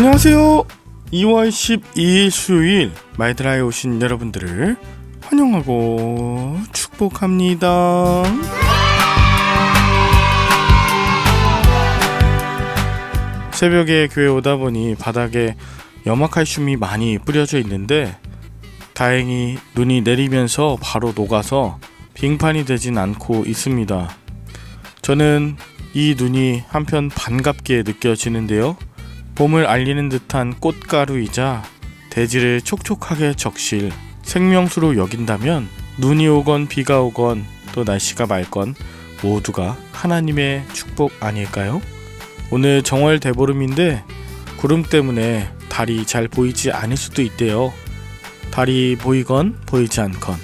안녕하세요. 2월 12일 수요일 마이드라에 오신 여러분들을 환영하고 축복합니다. 새벽에 교회 오다 보니 바닥에 염화칼슘이 많이 뿌려져 있는데 다행히 눈이 내리면서 바로 녹아서 빙판이 되진 않고 있습니다. 저는 이 눈이 한편 반갑게 느껴지는데요. 봄을 알리는 듯한 꽃가루이자 대지를 촉촉하게 적실 생명수로 여긴다면 눈이 오건 비가 오건 또 날씨가 맑건 모두가 하나님의 축복 아닐까요? 오늘 정월 대보름인데 구름 때문에 달이 잘 보이지 않을 수도 있대요. 달이 보이건 보이지 않건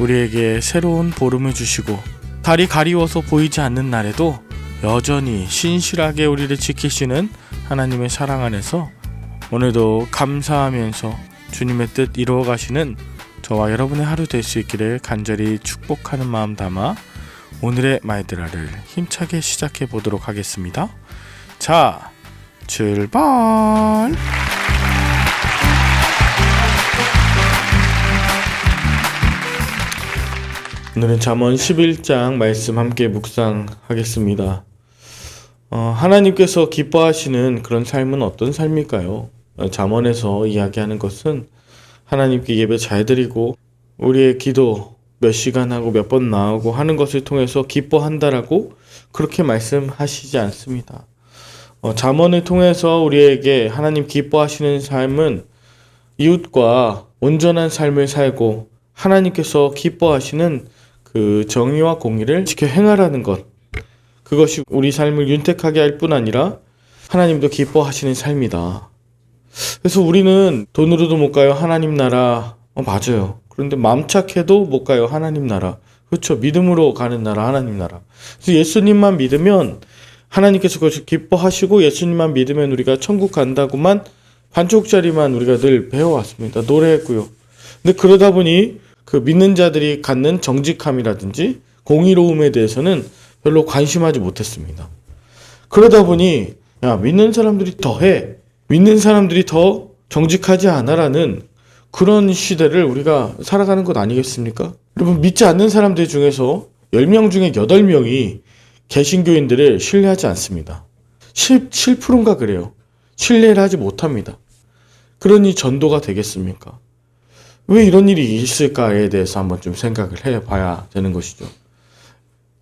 우리에게 새로운 보름을 주시고 달이 가리워서 보이지 않는 날에도 여전히 신실하게 우리를 지키시는 하나님의 사랑 안에서 오늘도 감사하면서 주님의 뜻 이루어 가시는 저와 여러분의 하루 될 수 있기를 간절히 축복하는 마음 담아 오늘의 마이드라를 힘차게 시작해 보도록 하겠습니다. 자, 출발! 오늘은 잠언 11장 말씀 함께 묵상하겠습니다. 어, 하나님께서 기뻐하시는 그런 삶은 어떤 삶일까요? 어, 잠언에서 이야기하는 것은 하나님께 예배 잘 드리고 우리의 기도 몇 시간 하고 몇 번 나오고 하는 것을 통해서 기뻐한다라고 그렇게 말씀하시지 않습니다. 어, 잠언을 통해서 우리에게 하나님 기뻐하시는 삶은 이웃과 온전한 삶을 살고 하나님께서 기뻐하시는 그 정의와 공의를 지켜 행하라는 것. 그것이 우리 삶을 윤택하게 할 뿐 아니라 하나님도 기뻐하시는 삶이다. 그래서 우리는 돈으로도 못 가요. 하나님 나라. 어, 맞아요. 그런데 마음 착해도 못 가요. 하나님 나라. 그렇죠. 믿음으로 가는 나라, 하나님 나라. 그래서 예수님만 믿으면 하나님께서 그것을 기뻐하시고 예수님만 믿으면 우리가 천국 간다고만 반쪽짜리만 우리가 늘 배워왔습니다. 노래했고요. 근데 그러다 보니 그 믿는 자들이 갖는 정직함이라든지 공의로움에 대해서는 별로 관심하지 못했습니다. 그러다 보니 야 믿는 사람들이 더 해. 믿는 사람들이 더 정직하지 않아라는 그런 시대를 우리가 살아가는 것 아니겠습니까? 여러분 믿지 않는 사람들 중에서 10명 중에 8명이 개신교인들을 신뢰하지 않습니다. 7, 7%인가 그래요. 신뢰를 하지 못합니다. 그러니 전도가 되겠습니까? 왜 이런 일이 있을까에 대해서 한번 좀 생각을 해 봐야 되는 것이죠.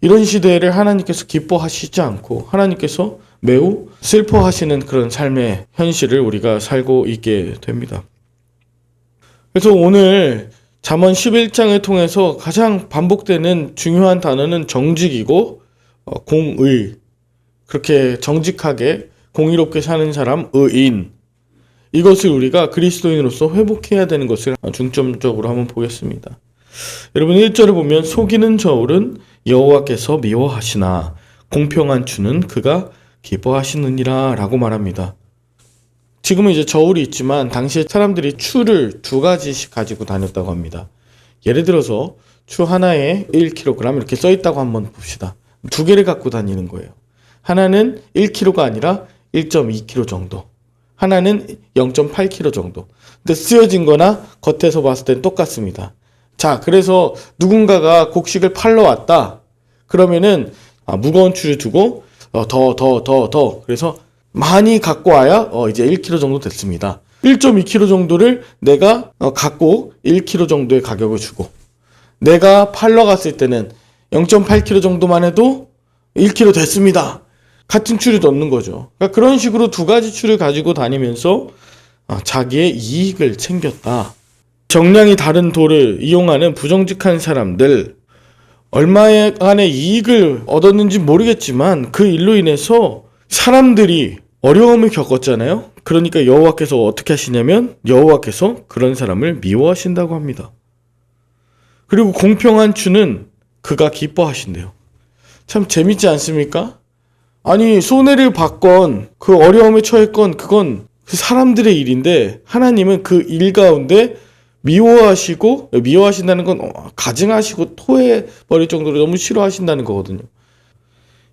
이런 시대를 하나님께서 기뻐하시지 않고 하나님께서 매우 슬퍼하시는 그런 삶의 현실을 우리가 살고 있게 됩니다. 그래서 오늘 잠언 11장을 통해서 가장 반복되는 중요한 단어는 정직이고 어, 공의 그렇게 정직하게 공의롭게 사는 사람 의인 이것을 우리가 그리스도인으로서 회복해야 되는 것을 중점적으로 한번 보겠습니다. 여러분 1절을 보면 속이는 저울은 여호와께서 미워하시나 공평한 주는 그가 기뻐하시느니라 라고 말합니다. 지금은 이제 저울이 있지만 당시에 사람들이 추를 두 가지씩 가지고 다녔다고 합니다. 예를 들어서 추 하나에 1kg 이렇게 써 있다고 한번 봅시다. 두 개를 갖고 다니는 거예요. 하나는 1kg가 아니라 1.2kg 정도. 하나는 0.8kg 정도. 근데 쓰여진 거나 겉에서 봤을 땐 똑같습니다. 자, 그래서 누군가가 곡식을 팔러 왔다. 그러면은 아, 무거운 추를 두고 어, 더, 더, 더, 더. 그래서 많이 갖고 와야 어, 이제 1kg 정도 됐습니다. 1.2kg 정도를 내가 어, 갖고 1kg 정도의 가격을 주고 내가 팔러 갔을 때는 0.8kg 정도만 해도 1kg 됐습니다. 같은 추를 넣는 거죠. 그러니까 그런 식으로 두 가지 추를 가지고 다니면서 아, 자기의 이익을 챙겼다. 정량이 다른 돌을 이용하는 부정직한 사람들, 얼마의 간의 이익을 얻었는지 모르겠지만 그 일로 인해서 사람들이 어려움을 겪었잖아요. 그러니까 여호와께서 어떻게 하시냐면 여호와께서 그런 사람을 미워하신다고 합니다. 그리고 공평한 추는 그가 기뻐하신대요. 참 재밌지 않습니까? 아니 손해를 받건 그 어려움에 처했건 그건 그 사람들의 일인데 하나님은 그 일 가운데 미워하시고 미워하신다는 건 어, 가증하시고 토해 버릴 정도로 너무 싫어하신다는 거거든요.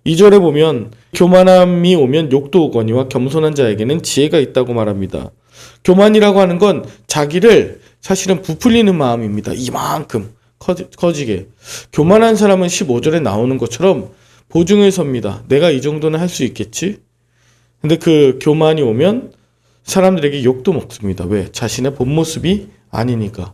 2절에 보면 교만함이 오면 욕도 오거니와 겸손한 자에게는 지혜가 있다고 말합니다. 교만이라고 하는 건 자기를 사실은 부풀리는 마음입니다. 이만큼 커지, 커지게. 교만한 사람은 15절에 나오는 것처럼 보증을 섭니다. 내가 이 정도는 할 수 있겠지? 근데 그 교만이 오면 사람들에게 욕도 먹습니다. 왜? 자신의 본 모습이 아니니까.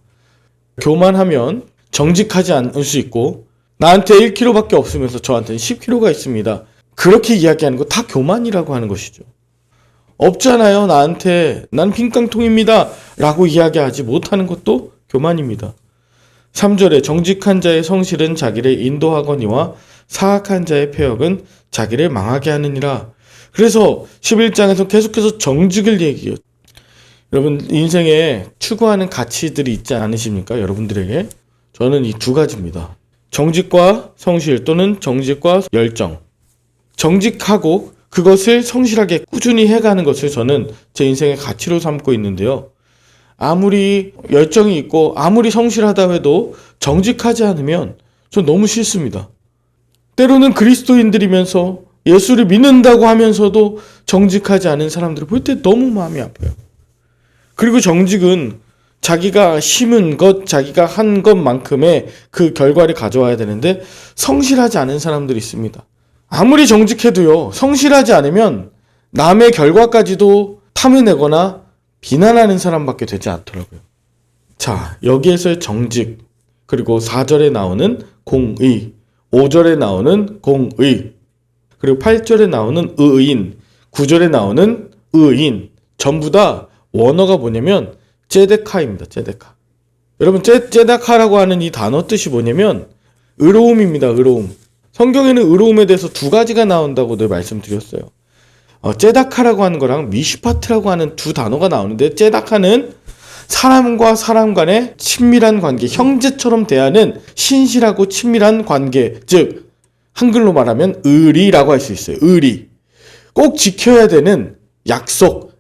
교만하면 정직하지 않을 수 있고 나한테 1kg밖에 없으면서 저한테는 10kg가 있습니다. 그렇게 이야기하는 거 다 교만이라고 하는 것이죠. 없잖아요. 나한테 난 빈깡통입니다. 라고 이야기하지 못하는 것도 교만입니다. 3절에 정직한 자의 성실은 자기를 인도하거니와 사악한 자의 폐역은 자기를 망하게 하느니라. 그래서 11장에서 계속해서 정직을 얘기해요. 여러분 인생에 추구하는 가치들이 있지 않으십니까? 여러분들에게 저는 이 두 가지입니다. 정직과 성실 또는 정직과 열정. 정직하고 그것을 성실하게 꾸준히 해가는 것을 저는 제 인생의 가치로 삼고 있는데요. 아무리 열정이 있고 아무리 성실하다 해도 정직하지 않으면 전 너무 싫습니다. 때로는 그리스도인들이면서 예수를 믿는다고 하면서도 정직하지 않은 사람들을 볼 때 너무 마음이 아파요. 그리고 정직은 자기가 심은 것, 자기가 한 것만큼의 그 결과를 가져와야 되는데 성실하지 않은 사람들이 있습니다. 아무리 정직해도요, 성실하지 않으면 남의 결과까지도 탐해내거나 비난하는 사람밖에 되지 않더라고요. 자, 여기에서의 정직, 그리고 4절에 나오는 공의, 5절에 나오는 공의, 그리고 8절에 나오는 의인, 9절에 나오는 의인, 전부 다 원어가 뭐냐면 제데카입니다. 제데카. 여러분 제, 제데카라고 하는 이 단어 뜻이 뭐냐면 의로움입니다. 의로움. 성경에는 의로움에 대해서 두 가지가 나온다고 늘 말씀드렸어요. 어, 제다카라고 하는 거랑 미슈파트라고 하는 두 단어가 나오는데 제다카는 사람과 사람 간의 친밀한 관계, 형제처럼 대하는 신실하고 친밀한 관계, 즉 한글로 말하면 의리라고 할 수 있어요. 의리. 꼭 지켜야 되는 약속,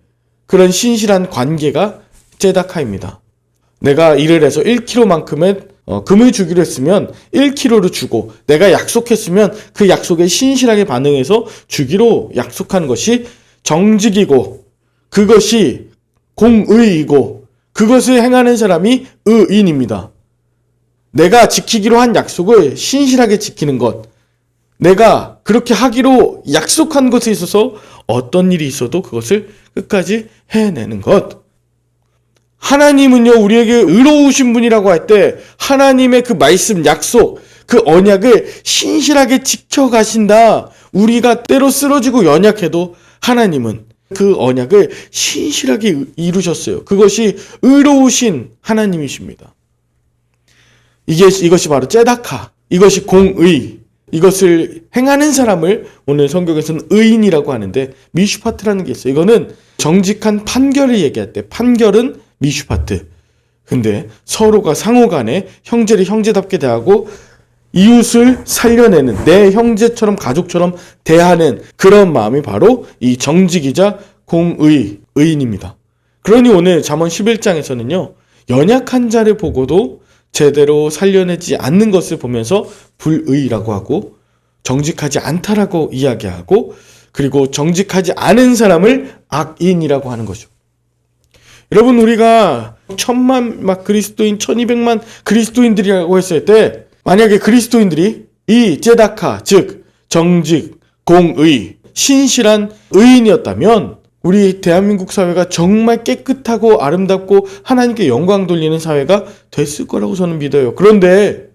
그런 신실한 관계가 제다카입니다. 내가 일을 해서 1kg만큼의 어, 금을 주기로 했으면 1kg를 주고 내가 약속했으면 그 약속에 신실하게 반응해서 주기로 약속한 것이 정직이고 그것이 공의이고 그것을 행하는 사람이 의인입니다. 내가 지키기로 한 약속을 신실하게 지키는 것. 내가 그렇게 하기로 약속한 것에 있어서 어떤 일이 있어도 그것을 끝까지 해내는 것. 하나님은요, 우리에게 의로우신 분이라고 할 때, 하나님의 그 말씀, 약속, 그 언약을 신실하게 지켜가신다. 우리가 때로 쓰러지고 연약해도 하나님은 그 언약을 신실하게 이루셨어요. 그것이 의로우신 하나님이십니다. 이게, 이것이 바로 제다카. 이것이 공의. 이것을 행하는 사람을 오늘 성경에서는 의인이라고 하는데 미슈파트라는 게 있어요. 이거는 정직한 판결을 얘기할 때 판결은 미슈파트. 근데 서로가 상호 간에 형제를 형제답게 대하고 이웃을 살려내는 내 형제처럼 가족처럼 대하는 그런 마음이 바로 이 정직이자 공의 의인입니다. 그러니 오늘 잠언 11장에서는요. 연약한 자를 보고도 제대로 살려내지 않는 것을 보면서 불의라고 하고 정직하지 않다라고 이야기하고 그리고 정직하지 않은 사람을 악인이라고 하는 거죠. 여러분 우리가 천만 막 그리스도인 천이백만 그리스도인들이라고 했을 때 만약에 그리스도인들이 이 제다카 즉 정직 공의 신실한 의인이었다면 우리 대한민국 사회가 정말 깨끗하고 아름답고 하나님께 영광 돌리는 사회가 됐을 거라고 저는 믿어요. 그런데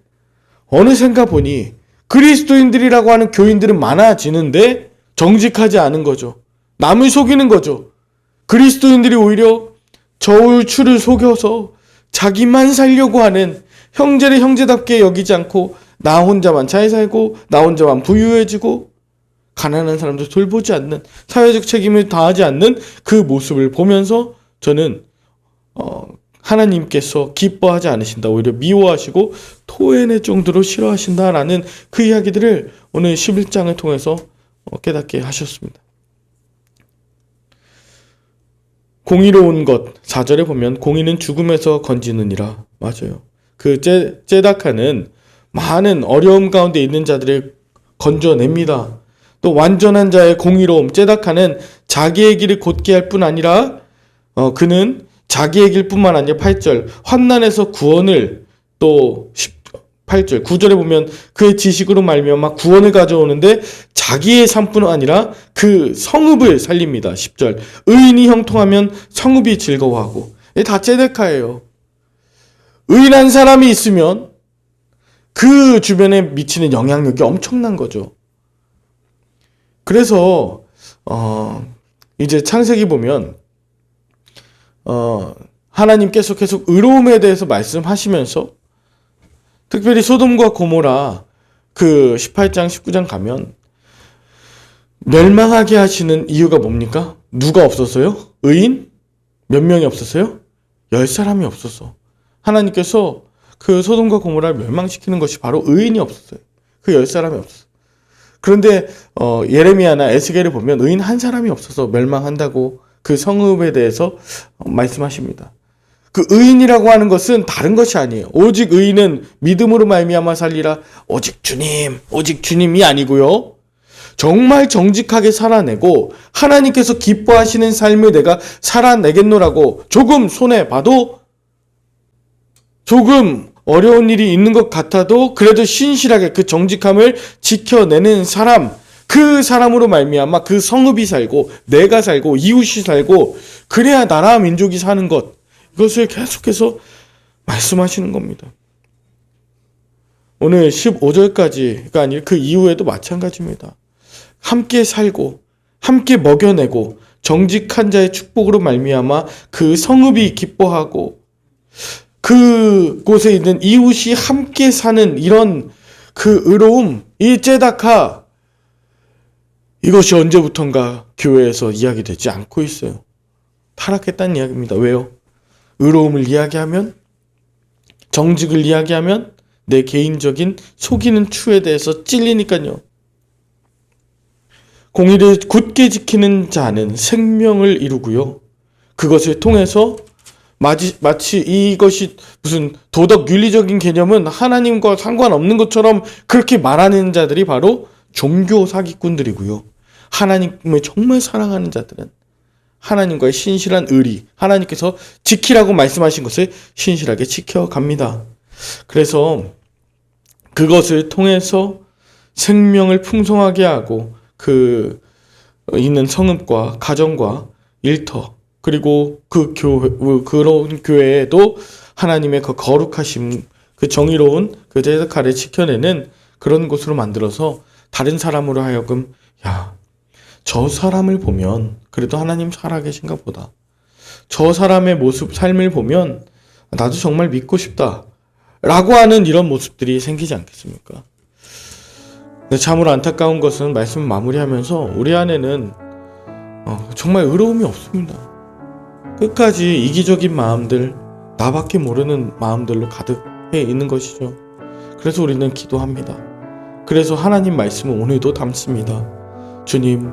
어느샌가 보니 그리스도인들이라고 하는 교인들은 많아지는데 정직하지 않은 거죠. 남을 속이는 거죠. 그리스도인들이 오히려 저울 추를 속여서 자기만 살려고 하는 형제를 형제답게 여기지 않고 나 혼자만 잘 살고 나 혼자만 부유해지고 가난한 사람들 돌보지 않는 사회적 책임을 다하지 않는 그 모습을 보면서 저는 어, 하나님께서 기뻐하지 않으신다 오히려 미워하시고 토해낼 정도로 싫어하신다라는 그 이야기들을 오늘 11장을 통해서 어, 깨닫게 하셨습니다. 공의로운 것 4절에 보면 공의는 죽음에서 건지느니라 맞아요. 그 제, 제다카는 많은 어려움 가운데 있는 자들을 건져냅니다. 또 완전한 자의 공의로움 제다카는 자기의 길을 곧게 할 뿐 아니라 어, 그는 자기의 길뿐만 아니라 8절 환난에서 구원을 또 8절 9절에 보면 그의 지식으로 말미암아 구원을 가져오는데 자기의 삶뿐 아니라 그 성읍을 살립니다. 10절 의인이 형통하면 성읍이 즐거워하고 이게 다 제데카예요. 의인한 사람이 있으면 그 주변에 미치는 영향력이 엄청난 거죠. 그래서 어 이제 창세기 보면 어 하나님께서 계속 의로움에 대해서 말씀하시면서 특별히 소돔과 고모라 그 18장 19장 가면 멸망하게 하시는 이유가 뭡니까? 누가 없었어요? 의인? 몇 명이 없었어요? 열 사람이 없었어. 하나님께서 그 소돔과 고모라를 멸망시키는 것이 바로 의인이 없었어요. 그 열 사람이 없었어. 그런데 어, 예레미야나 에스겔을 보면 의인 한 사람이 없어서 멸망한다고 그 성읍에 대해서 어, 말씀하십니다. 그 의인이라고 하는 것은 다른 것이 아니에요. 오직 의인은 믿음으로 말미암아 살리라. 오직 주님, 오직 주님이 아니고요. 정말 정직하게 살아내고 하나님께서 기뻐하시는 삶을 내가 살아내겠노라고 조금 손해 봐도 조금 어려운 일이 있는 것 같아도 그래도 신실하게 그 정직함을 지켜내는 사람 그 사람으로 말미암아 그 성읍이 살고 내가 살고 이웃이 살고 그래야 나라 민족이 사는 것 이것을 계속해서 말씀하시는 겁니다. 오늘 15절까지가 아니라 그 이후에도 마찬가지입니다. 함께 살고 함께 먹여내고 정직한 자의 축복으로 말미암아 그 성읍이 기뻐하고 그곳에 있는 이웃이 함께 사는 이런 그 의로움, 이 제다카 이것이 언제부턴가 교회에서 이야기되지 않고 있어요. 타락했다는 이야기입니다. 왜요? 의로움을 이야기하면 정직을 이야기하면 내 개인적인 속이는 추에 대해서 찔리니까요. 공의를 굳게 지키는 자는 생명을 이루고요. 그것을 통해서 마치, 마치 이것이 무슨 도덕 윤리적인 개념은 하나님과 상관없는 것처럼 그렇게 말하는 자들이 바로 종교 사기꾼들이고요. 하나님을 정말 사랑하는 자들은 하나님과의 신실한 의리, 하나님께서 지키라고 말씀하신 것을 신실하게 지켜갑니다. 그래서 그것을 통해서 생명을 풍성하게 하고 그 있는 성읍과 가정과 일터 그리고 그 교회 그런 교회에도 하나님의 그 거룩하심 그 정의로운 그 제사카를 지켜내는 그런 곳으로 만들어서 다른 사람으로 하여금 야 저 사람을 보면 그래도 하나님 살아계신가 보다. 저 사람의 모습 삶을 보면 나도 정말 믿고 싶다. 라고 하는 이런 모습들이 생기지 않겠습니까? 근데 참으로 안타까운 것은 말씀 마무리하면서 우리 안에는 어, 정말 의로움이 없습니다. 끝까지 이기적인 마음들, 나밖에 모르는 마음들로 가득해 있는 것이죠. 그래서 우리는 기도합니다. 그래서 하나님 말씀을 오늘도 담습니다. 주님,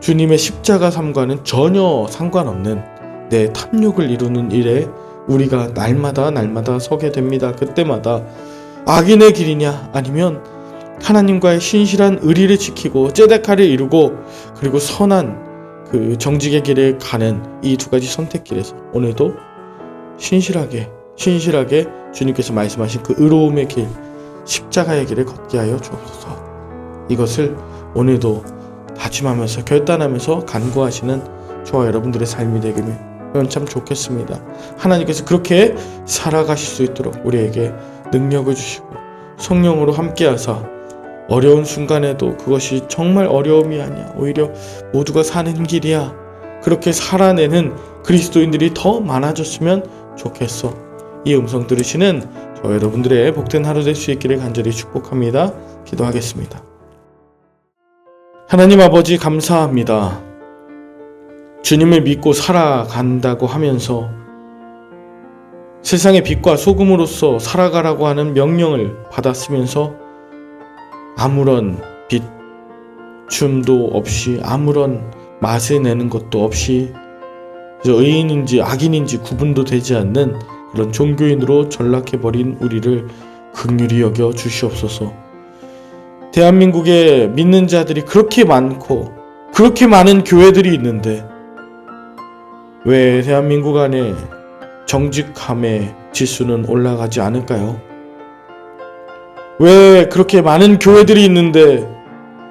주님의 십자가 삶과는 전혀 상관없는 내 탐욕을 이루는 일에 우리가 날마다 날마다 서게 됩니다. 그때마다 악인의 길이냐 아니면 하나님과의 신실한 의리를 지키고 제데카를 이루고 그리고 선한 그 정직의 길에 가는 이 두 가지 선택길에서 오늘도 신실하게 신실하게 주님께서 말씀하신 그 의로움의 길 십자가의 길을 걷게 하여 주옵소서. 이것을 오늘도 다짐하면서 결단하면서 간구하시는 저와 여러분들의 삶이 되기면 참 좋겠습니다. 하나님께서 그렇게 살아가실 수 있도록 우리에게 능력을 주시고 성령으로 함께하사 어려운 순간에도 그것이 정말 어려움이 아니야. 오히려 모두가 사는 길이야. 그렇게 살아내는 그리스도인들이 더 많아졌으면 좋겠어. 이 음성 들으시는 저 여러분들의 복된 하루 될 수 있기를 간절히 축복합니다. 기도하겠습니다. 하나님 아버지 감사합니다. 주님을 믿고 살아간다고 하면서 세상의 빛과 소금으로서 살아가라고 하는 명령을 받았으면서 아무런 빛 춤도 없이 아무런 맛을 내는 것도 없이 의인인지 악인인지 구분도 되지 않는 그런 종교인으로 전락해버린 우리를 극률히 여겨 주시옵소서. 대한민국에 믿는 자들이 그렇게 많고 그렇게 많은 교회들이 있는데 왜 대한민국 안에 정직함의 지수는 올라가지 않을까요? 왜 그렇게 많은 교회들이 있는데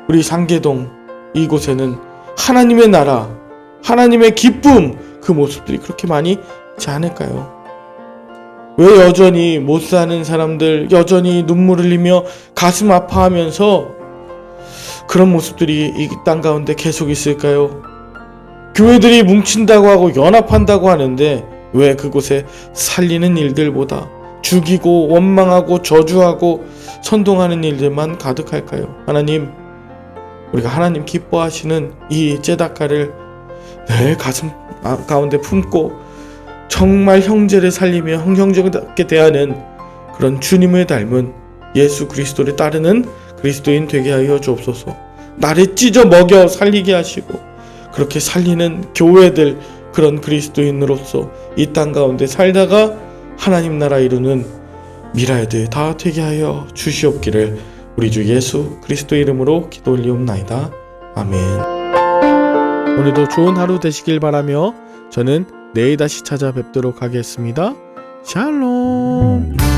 우리 상계동 이곳에는 하나님의 나라, 하나님의 기쁨 그 모습들이 그렇게 많이 있지 않을까요? 왜 여전히 못 사는 사람들 여전히 눈물 흘리며 가슴 아파하면서 그런 모습들이 이 땅 가운데 계속 있을까요? 교회들이 뭉친다고 하고 연합한다고 하는데 왜 그곳에 살리는 일들보다 죽이고 원망하고 저주하고 선동하는 일들만 가득할까요? 하나님, 우리가 하나님 기뻐하시는 이 제다카를 내 가슴 아- 가운데 품고 정말 형제를 살리며 형형제답게 대하는 그런 주님을 닮은 예수 그리스도를 따르는 그리스도인 되게 하여 주옵소서. 나를 찢어 먹여 살리게 하시고 그렇게 살리는 교회들 그런 그리스도인으로서 이 땅 가운데 살다가 하나님 나라 이루는 미라에들 다 되게 하여 주시옵기를 우리 주 예수 그리스도 이름으로 기도 올리옵나이다. 아멘. 오늘도 좋은 하루 되시길 바라며 저는 내일 다시 찾아뵙도록 하겠습니다. 샬롬.